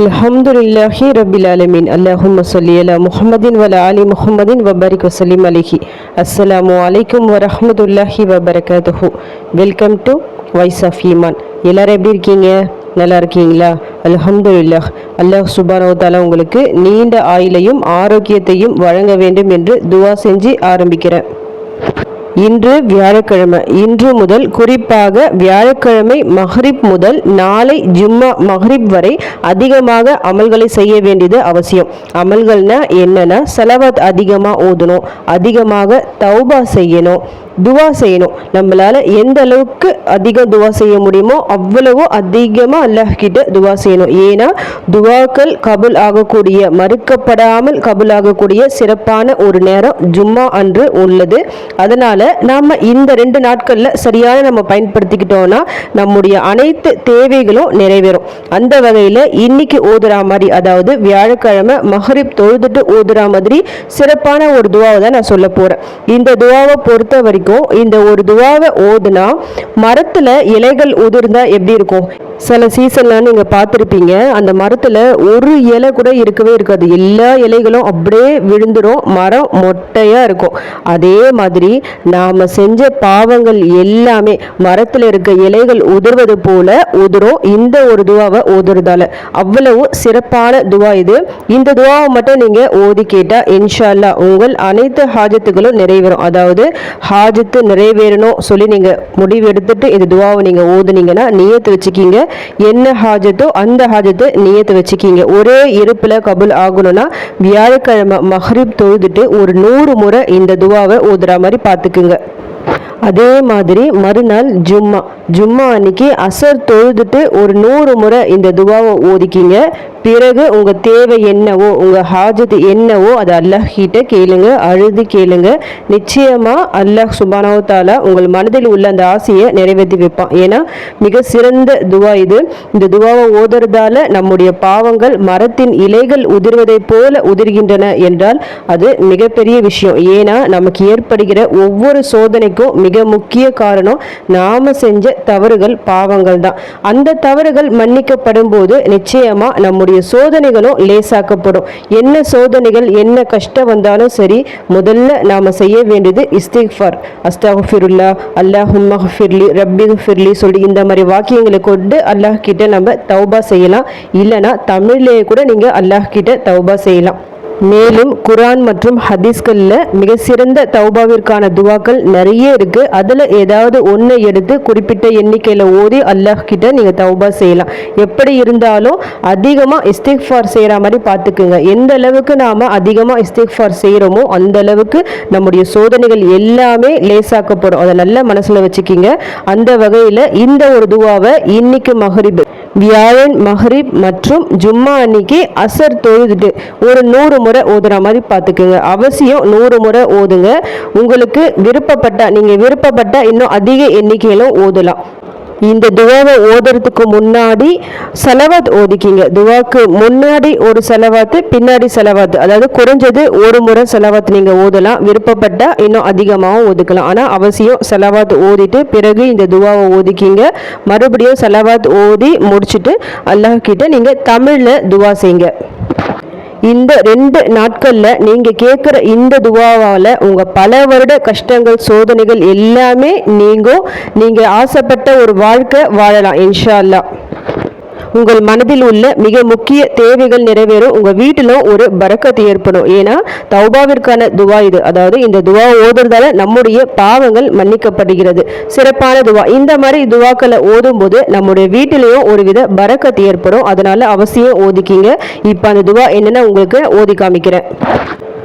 الحمد لله رب العالمين اللهم صل على محمد وعلى آل محمد وبارك وسلم عليه السلام عليكم ورحمة الله وبركاته welcome to voice of ஈமான் எல்லாரும் எப்படி இருக்கீங்க நல்லா இருக்கீங்களா அல்ஹம்துலில்லாஹ் அல்லாஹ் சுபானோ தாலா உங்களுக்கு நீண்ட ஆயுளையும் ஆரோக்கியத்தையும் வழங்க வேண்டும் என்று துவா செஞ்சு ஆரம்பிக்கிறேன் இன்று வியாழக்கிழமை. இன்று முதல் குறிப்பாக வியாழக்கிழமை மஹ்ரிப் முதல் நாளை ஜும்மா மஹ்ரிப் வரை அதிகமாக அமல்களை செய்ய வேண்டியது அவசியம். அமல்கள்னா என்னன்னா செலவாத் அதிகமாக ஓதணும் அதிகமாக தௌபா செய்யணும். துவா செய்யணும். நம்மளால் எந்த அளவுக்கு அதிகம் துவா செய்ய முடியுமோ அவ்வளவோ அதிகமாக அல்லாஹ்கிட்ட துவா செய்யணும். ஏன்னா துவாக்கள் கபுல் ஆகக்கூடிய மறுக்கப்படாமல் கபுல் ஆகக்கூடிய சிறப்பான ஒரு நேரம் ஜும்மா அன்று உள்ளது. அதனால் நாம் இந்த ரெண்டு நாட்களில் சரியான நம்ம பயன்படுத்திக்கிட்டோம்னா நம்முடைய அனைத்து தேவைகளும் நிறைவேறும். அந்த வகையில் இன்னைக்கு ஓதுறா மாதிரி அதாவது வியாழக்கிழமை மஹரிப் தொழுதுட்டு ஓதுறா மாதிரி சிறப்பான ஒரு துவாவை தான் நான் சொல்ல போகிறேன் இந்த துவாவை பொறுத்த வரைக்கும் இந்த ஒரு துவாவை ஓதுனா மரத்துல இலைகள் உதிர்ந்தா எப்படி இருக்கும்? சில சீசன்லாம் நீங்கள் பார்த்துருப்பீங்க அந்த மரத்தில் ஒரு இலை கூட இருக்கவே இருக்காது. எல்லா இலைகளும் அப்படியே விழுந்துடும் மரம் மொட்டையாக இருக்கும். அதே மாதிரி நாம் செஞ்ச பாவங்கள் எல்லாமே மரத்தில் இருக்க இலைகள் உதிர்வது போல உதிரும். இந்த ஒரு துவாவை ஓதுறதால அவ்வளவு சிறப்பான துவா இது. இந்த துவாவை மட்டும் நீங்கள் ஓதி கேட்டால் இன்ஷால்லா உங்கள் அனைத்து ஹாஜத்துகளும் நிறைவேறும். அதாவது ஹாஜத்து நிறைவேறணும் சொல்லி நீங்கள் முடிவு எடுத்துட்டு இந்த துவாவை நீங்கள் ஓதுனீங்கன்னா நியத்து வச்சுக்கிங்க. என்ன ஹாஜத்தோ அந்த ஹாஜத்தை நியத்து வச்சுக்கிங்க. ஒரே இருப்பில் கபுல் ஆகணும்னா வியாழக்கிழமை மஹ்ரிப் தொழுதுட்டு ஒரு நூறு முறை இந்த துவாவை ஓதுற மாதிரி பார்த்துக்குங்க. அதே மாதிரி மறுநாள் ஜும்மா. ஜும்மா அன்னைக்கு அசர் தொழுதுட்டு ஒரு நூறு முறை இந்த துவாவை ஓதிக்கிங்க. பிறகு உங்கள் தேவை என்னவோ உங்கள் ஹாஜத் என்னவோ அதை அல்லாஹ் கிட்ட கேளுங்க அழுது கேளுங்க. நிச்சயமாக அல்லாஹ் சுபானாவத்தால் உங்கள் மனதில் உள்ள அந்த ஆசையை நிறைவேற்றி வைப்பான். ஏன்னா மிக சிறந்த துவா இது. இந்த துவாவை ஓதுறதால நம்முடைய பாவங்கள் மரத்தின் இலைகள் உதிர்வதை போல உதிர்கின்றன என்றால் அது மிகப்பெரிய விஷயம். ஏன்னா நமக்கு ஏற்படுகிற ஒவ்வொரு சோதனைக்கும் மிக முக்கிய காரணம் நாம் செஞ்ச தவறுகள் பாவங்கள் தான் அந்த தவறுகள் மன்னிக்கப்படும் போது நிச்சயமா நம்முடைய சோதனைகளும் லேசாக்கப்படும். என்ன சோதனைகள் என்ன கஷ்டம் வந்தாலும் சரி முதல்ல நாம செய்ய வேண்டியது இஸ்திக்ஃபார். அஸ்தாஃபிருல்லா அல்லாஹும் மஹ்ஃபிர்லி ரப்பி ஃபிர்லி சொல்லி இந்த மாதிரி வாக்கியங்களை கொண்டு அல்லாஹ் கிட்ட நம்ம தௌபா செய்யலாம். இல்லைன்னா தமிழ்லேயே கூட நீங்க அல்லாஹ் கிட்ட தௌபா செய்யலாம். மேலும் குரான் மற்றும் ஹதீஸ்களில் மிக சிறந்த தௌபாவிற்கான துவாக்கள் நிறைய இருக்குது அதில் ஏதாவது ஒன்றை எடுத்து குறிப்பிட்ட எண்ணிக்கையில் ஓதி அல்லாஹ் கிட்ட நீங்கள் தௌபா செய்யலாம். எப்படி இருந்தாலும் அதிகமாக இஸ்திக்ஃபார் செய்கிற மாதிரி பார்த்துக்குங்க. எந்த அளவுக்கு நாம் அதிகமாக இஸ்திக்ஃபார் செய்கிறோமோ அந்த அளவுக்கு நம்முடைய சோதனைகள் எல்லாமே லேசாக்கப்படும் அதை நல்ல மனசில் வச்சுக்கிங்க. அந்த வகையில் இந்த ஒரு துவாவை இன்னைக்கு மகரிபு வியாழன் மஹ்ரிப் மற்றும் ஜும்மா அன்னைக்கு அசர் தொழுதுட்டு ஒரு நூறு முறை ஓதுற மாதிரி பார்த்துக்குங்க அவசியம் நூறு முறை ஓதுங்க. உங்களுக்கு விருப்பப்பட்ட நீங்கள் விருப்பப்பட்ட இன்னும் அதிக எண்ணிக்கையிலும் ஓதலாம். இந்த துவாவை ஓதுறதுக்கு முன்னாடி செலவாத் ஓதிக்கிங்க. துவாக்கு முன்னாடி ஒரு செலவாத்து பின்னாடி செலவாத்து. அதாவது குறைஞ்சது ஒரு முறை செலவாத்து நீங்கள் ஓதலாம். விருப்பப்பட்டா இன்னும் அதிகமாகவும் ஒதுக்கலாம். ஆனால் அவசியம் செலவாத் ஓதிட்டு பிறகு இந்த துவாவை ஓதிக்கிங்க. மறுபடியும் செலவாத் ஓதி முடிச்சுட்டு அல்லாஹ் கிட்ட நீங்கள் தமிழில் துவா செய்யுங்க. இந்த ரெண்டு நாட்களில் நீங்கள் கேட்குற இந்த துவாவால் உங்கள் பல வருட கஷ்டங்கள் சோதனைகள் எல்லாமே நீங்கும் நீங்கள் ஆசைப்பட்ட ஒரு வாழ்க்கை வாழலாம் இன்ஷா அல்லாஹ். உங்கள் மனதில் உள்ள மிக முக்கிய தேவைகள் நிறைவேறும். உங்கள் வீட்டிலும் ஒரு பரக்கத்து ஏற்படும். ஏன்னா தௌபாவிற்கான துவா இது. அதாவது இந்த துவா ஓதுறதால நம்முடைய பாவங்கள் மன்னிக்கப்படுகிறது. சிறப்பான துவா. இந்த மாதிரி துவாக்களை ஓதும் போது நம்முடைய வீட்டிலையும் ஒரு வித பறக்கத்து ஏற்படும். அதனால அவசியம் ஓதிக்கிங்க. இப்போ அந்த துவா என்னென்ன உங்களுக்கு ஓதி காமிக்கிறேன்.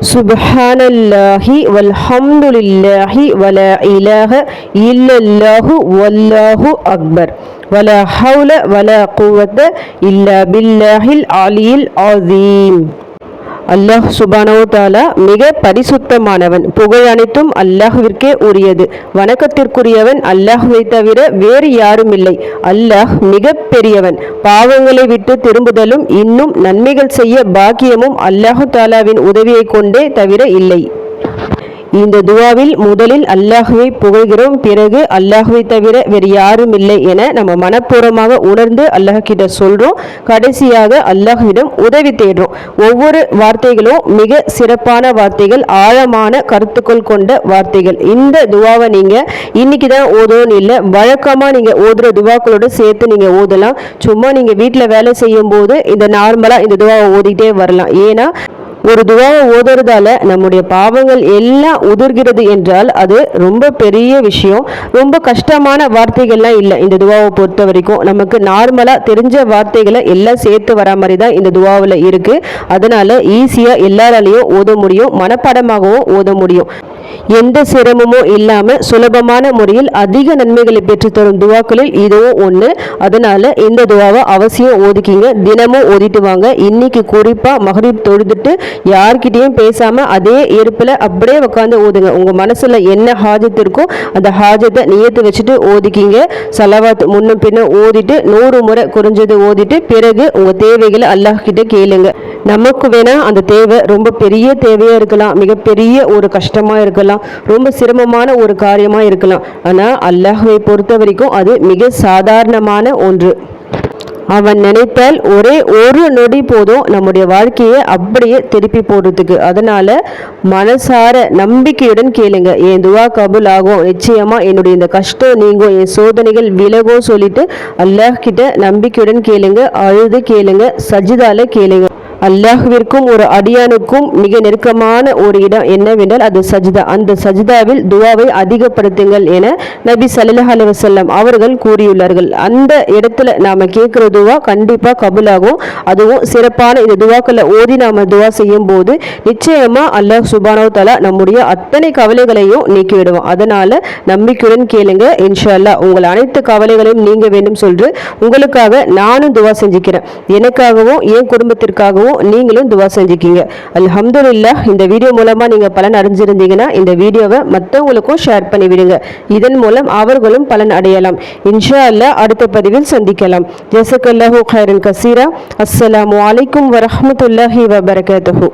سبحان الله والحمد لله ولا إله إلا الله والله أكبر ولا حول ولا قوة إلا بالله العلي العظيم அல்லாஹ் சுபானோ தாலா மிக பரிசுத்தமானவன். புகழ் அனைத்தும் அல்லாஹ்விற்கே உரியது. வணக்கத்திற்குரியவன் அல்லாஹுவை தவிர வேறு யாரும் இல்லை. அல்லாஹ் மிக பெரியவன் பாவங்களை விட்டு திரும்புதலும் இன்னும் நன்மைகள் செய்ய பாக்கியமும் அல்லாஹு தாலாவின் உதவியை கொண்டே தவிர இல்லை. இந்த துவாவில் முதலில் அல்லாஹுவை புகழ்கிறோம் பிறகு அல்லாஹுவை தவிர வேறு யாரும் இல்லை என நம்ம மனப்பூர்வமாக உணர்ந்து அல்லாஹ் கிட்ட சொல்கிறோம் கடைசியாக அல்லாஹ்விடம் உதவி தேடுறோம். ஒவ்வொரு வார்த்தைகளும் மிக சிறப்பான வார்த்தைகள் ஆழமான கருத்துக்கள் கொண்ட வார்த்தைகள். இந்த துவாவை நீங்கள் இன்னைக்கு தான் ஓதணும்னு இல்லை வழக்கமாக நீங்கள் ஓதுற துவாக்களோட சேர்த்து நீங்கள் ஓதலாம். சும்மா நீங்கள் வீட்டில் வேலை செய்யும் போது இந்த நார்மலாக இந்த துவாவை ஓதிக்கிட்டே வரலாம். ஏன்னா ஒரு துவாவை ஓதுறதால நம்முடைய பாவங்கள் எல்லாம் உதிர்கிறது என்றால் அது ரொம்ப பெரிய விஷயம். ரொம்ப கஷ்டமான வார்த்தைகள்லாம் இல்லை இந்த துவாவை பொறுத்த வரைக்கும். நமக்கு நார்மலாக தெரிஞ்ச வார்த்தைகளை எல்லாம் சேர்த்து வர மாதிரி தான் இந்த துவாவில் இருக்குது அதனால் ஈஸியாக எல்லாராலையும் ஓத முடியும். மனப்பாடமாகவும் ஓத முடியும். எந்த சிரமமும் இல்லாமல் சுலபமான முறையில் அதிக நன்மைகளை பெற்றுத்தரும் துவாக்களில் இதுவும் ஒன்று அதனால் இந்த துவாவை அவசியம் ஓதிக்கிங்க தினமும் ஓதிட்டு வாங்க. இன்னைக்கு குறிப்பாக மகரீப் தொழுதுட்டு யார்கிட்டயும் பேசாமல் அதே இருப்பில் அப்படியே உட்காந்து ஓதுங்க. உங்கள் மனசில் என்ன ஹாஜத்து இருக்கோ அந்த ஹாஜத்தை நியத்து வச்சுட்டு ஓதிக்கிங்க சலவாத் முன்னும் பின்ன ஓதிட்டு நூறு முறை குறைஞ்சது ஓதிட்டு பிறகு உங்கள் தேவைகளை அல்லாஹ்கிட்ட கேளுங்க. நமக்கு வேணால் அந்த தேவை ரொம்ப பெரிய தேவையாக இருக்கலாம். மிகப்பெரிய ஒரு கஷ்டமாக இருக்கலாம். ரொம்ப சிரமமான ஒரு காரியமா இருக்கலாம். ஆனால் அல்லாஹுவை பொறுத்த வரைக்கும் அது மிக சாதாரணமான ஒன்று. அவன் நினைத்தால் ஒரே ஒரு நொடி போதும் நம்முடைய வாழ்க்கையை அப்படியே திருப்பி போடுறதுக்கு. அதனால மனசார நம்பிக்கையுடன் கேளுங்க. என் துவா கபுல் ஆகும் நிச்சயமா என்னுடைய இந்த கஷ்டம் நீங்கும். என் சோதனைகள் விலகும் சொல்லிட்டு அல்லாஹ் கிட்ட நம்பிக்கையுடன் கேளுங்க. அழுது கேளுங்க. சஜிதால கேளுங்க. அல்லாஹுவிற்கும் ஒரு அடியானுக்கும் மிக நெருக்கமான ஒரு இடம் என்னவென்றால் அது சஜிதா. அந்த சஜிதாவில் துவாவை அதிகப்படுத்துங்கள் என நபி சல்லாஹ் அலி வசல்லம் அவர்கள் கூறியுள்ளார்கள். அந்த இடத்துல நாம் கேட்குற துவா கண்டிப்பாக கபுலாகும். அதுவும் சிறப்பான இந்த துவாக்களை ஓதி நாம துவா செய்யும் போது நிச்சயமாக அல்லாஹ் சுபானோ தலா நம்முடைய அத்தனை கவலைகளையும் நீக்கிவிடுவோம் அதனால் நம்பிக்கையுடன் கேளுங்க. இன்ஷா அல்லாஹ் உங்கள் அனைத்து கவலைகளையும் நீங்க வேண்டும் சொல்று உங்களுக்காக நானும் துவா செஞ்சுக்கிறேன். எனக்காகவும் என் குடும்பத்திற்காகவும் நீங்களும் துவா செஞ்சுக்கிங்க. அல்ஹம்துலில்லாஹ் இந்த வீடியோ மூலமா நீங்க பலன் அடைஞ்சிருந்தீங்கன்னா இந்த வீடியோவை மற்றவங்களுக்கும் ஷேர் பண்ணி விடுங்க இதன் மூலம் அவர்களும் பலன் அடையலாம். இன்ஷா அல்லாஹ் அடுத்த பதிவில் சந்திக்கலாம். ஜசக்கல்லாஹு ஹைரன் கசீரா. அஸ்ஸலாமு அலைக்கும் வரமத்துல்லாஹி வபரகாத்துஹு.